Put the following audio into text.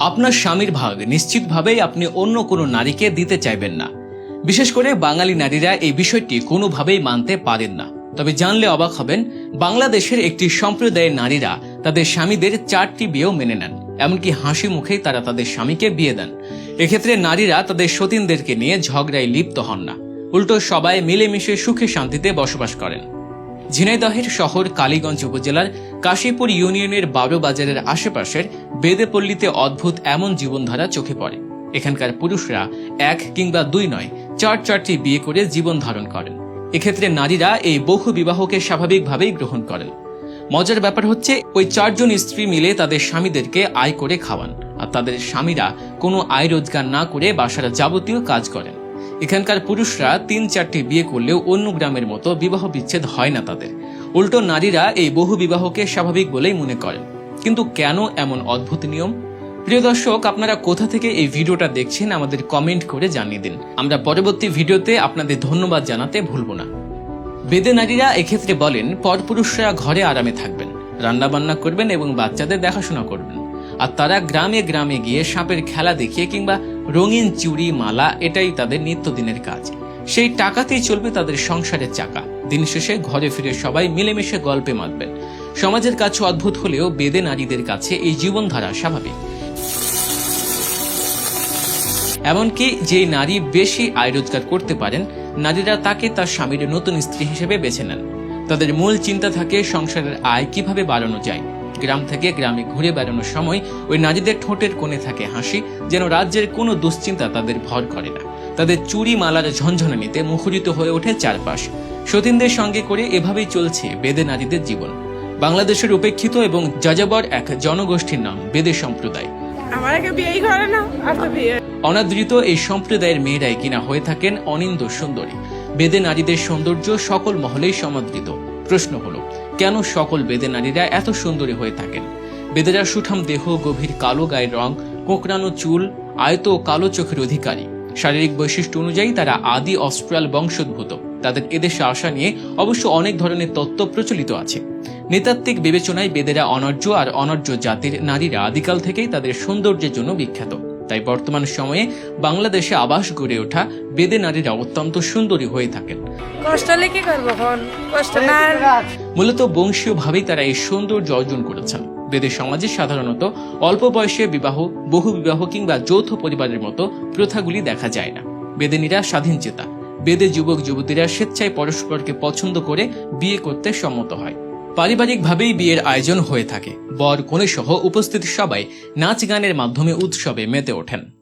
আপনার স্বামীর ভাগ নিশ্চিতভাবেই আপনি অন্য কোনো নারীকে দিতে চাইবেন না। বিশেষ করে বাঙালি নারীরা এই বিষয়টি কোনোভাবেই মানতে পারেন না। তবে জানলে অবাক হবেন, বাংলাদেশের একটি সম্প্রদায়ের নারীরা তাদের স্বামীদের চারটি বিয়েও মেনে নেন। এমনকি হাসি মুখেই তারা তাদের স্বামীকে বিয়ে দেন। এক্ষেত্রে নারীরা তাদের সতীনদেরকে নিয়ে ঝগড়ায় লিপ্ত হন না। উল্টো সবাই মিলেমিশে সুখে শান্তিতে বসবাস করেন। ঝিনাইদহের শহর কালীগঞ্জ উপজেলার কাশীপুর ইউনিয়নের বারো বাজারের আশেপাশের বেদেপল্লীতে অদ্ভুত এমন জীবনধারা চোখে পড়ে। এখানকার পুরুষরা এক কিংবা দুই নয়, চার চারটি বিয়ে করে জীবন ধারণ করেন। এক্ষেত্রে নারীরা এই বহু বিবাহকে স্বাভাবিকভাবেই গ্রহণ করেন। মজার ব্যাপার হচ্ছে, ওই চারজন স্ত্রী মিলে তাদের স্বামীদেরকে আয় করে খাওয়ান, আর তাদের স্বামীরা কোনো আয় রোজগার না করে বাসার যাবতীয় কাজ করেন। এখানকার পুরুষরা তিন চারটি বিয়ে করলেও অন্য গ্রামের মতো বিবাহ বিচ্ছেদ হয় না তাদের। উল্টো নারীরা এই বহু বিবাহকে স্বাভাবিক বলেই মনে করেন কিন্তু কেন এমন অদ্ভুত নিয়ম? প্রিয় দর্শক, আপনারা কোথা থেকে এই ভিডিওটা দেখছেন আমাদের কমেন্ট করে জানিয়ে দিন। আমরা পরবর্তী ভিডিওতে আপনাদের ধন্যবাদ জানাতে ভুলব না। বেদে নারীরা এক্ষেত্রে বলেন, পরপুরুষরা ঘরে আরামে থাকবেন রান্না বান্না করবেন এবং বাচ্চাদের দেখাশোনা করবেন। আর তারা গ্রামে গ্রামে গিয়ে সাপের খেলা দেখিয়ে কিংবা রঙিন চুড়ি, মালা, এটাই তাদের নিত্যদিনের কাজ। সেই টাকাতেই চলবে তাদের সংসারের চাকা। দিন শেষে ঘরে ফিরে সবাই মিলেমিশে গল্পে মাতবেন। সমাজের কাছে অদ্ভুত হলেও বেদে নারীদের কাছে এই জীবনধারা স্বাভাবিক। এমনকি যে নারী বেশি আয় রোজগার করতে পারেন, নারীরা তাকে তার স্বামীর নতুন স্ত্রী হিসেবে বেছে নেন। তাদের মূল চিন্তা থাকে সংসারের আয় কীভাবে বাড়ানো যায়। গ্রাম থেকে গ্রামে ঘুরে বেড়ানোর সময় ওই নারীদের ঠোঁটের কোণে থাকে হাসি যেন রাজ্যের কোনো দুশ্চিন্তা তাদের ভর করে না। তাদের চুরি মালার ঝনঝনানিতে মুখরিত হয়ে ওঠে চারপাশ। সতীনদের সঙ্গে করে এভাবেই চলছে বেদে নারীদের জীবন। বাংলাদেশের উপেক্ষিত এবং যাযাবর এক জনগোষ্ঠীর নাম বেদে সম্প্রদায়। অনাদৃত এই সম্প্রদায়ের মেয়েরাই কিনা হয়ে থাকেন অনিন্দ সুন্দরী। বেদে নারীদের সৌন্দর্য সকল মহলেই সমাদৃত। প্রশ্ন হলো, কেন সকল বেদে নারীরা এত সুন্দরী হয়ে থাকেন? বেদেরা সুঠাম দেহ, গভীর কালো গায়ের রং, কোঁকড়ানো চুল, আয়ত কালো চোখের অধিকারী। শারীরিক বৈশিষ্ট্য অনুযায়ী তারা আদি অস্ট্রাল বংশোদ্ভূত। তাদের এদেশে আসা নিয়ে অবশ্য অনেক ধরনের তত্ত্ব প্রচলিত আছে। নৃতাত্ত্বিক বিবেচনায় বেদেরা অনর্য আর অনর্য জাতির নারীরা আদিকাল থেকেই তাদের সৌন্দর্যের জন্য বিখ্যাত। তাই বর্তমান সময়ে বাংলাদেশে আবাস গড়ে ওঠা বেদে নারীরা অত্যন্ত সুন্দরী হয়ে থাকেন। কষ্ট কষ্ট না মূলত বংশীয়ভাবেই তারা এই সৌন্দর্য অর্জন করেছেন। বেদে সমাজে সাধারণত অল্প বয়সে বিবাহ বহু বিবাহ কিংবা যৌথ পরিবারের মতো প্রথাগুলি দেখা যায় না। বেদেনীরা স্বাধীন চেতা বেদে যুবক যুবতীরা স্বেচ্ছায় পরস্পরকে পছন্দ করে বিয়ে করতে সম্মত হয়। পারিবারিকভাবেই বিয়ের আয়োজন হয়ে থাকে। বর কনে সহ উপস্থিত সবাই নাচ গানের মাধ্যমে উৎসবে মেতে ওঠেন।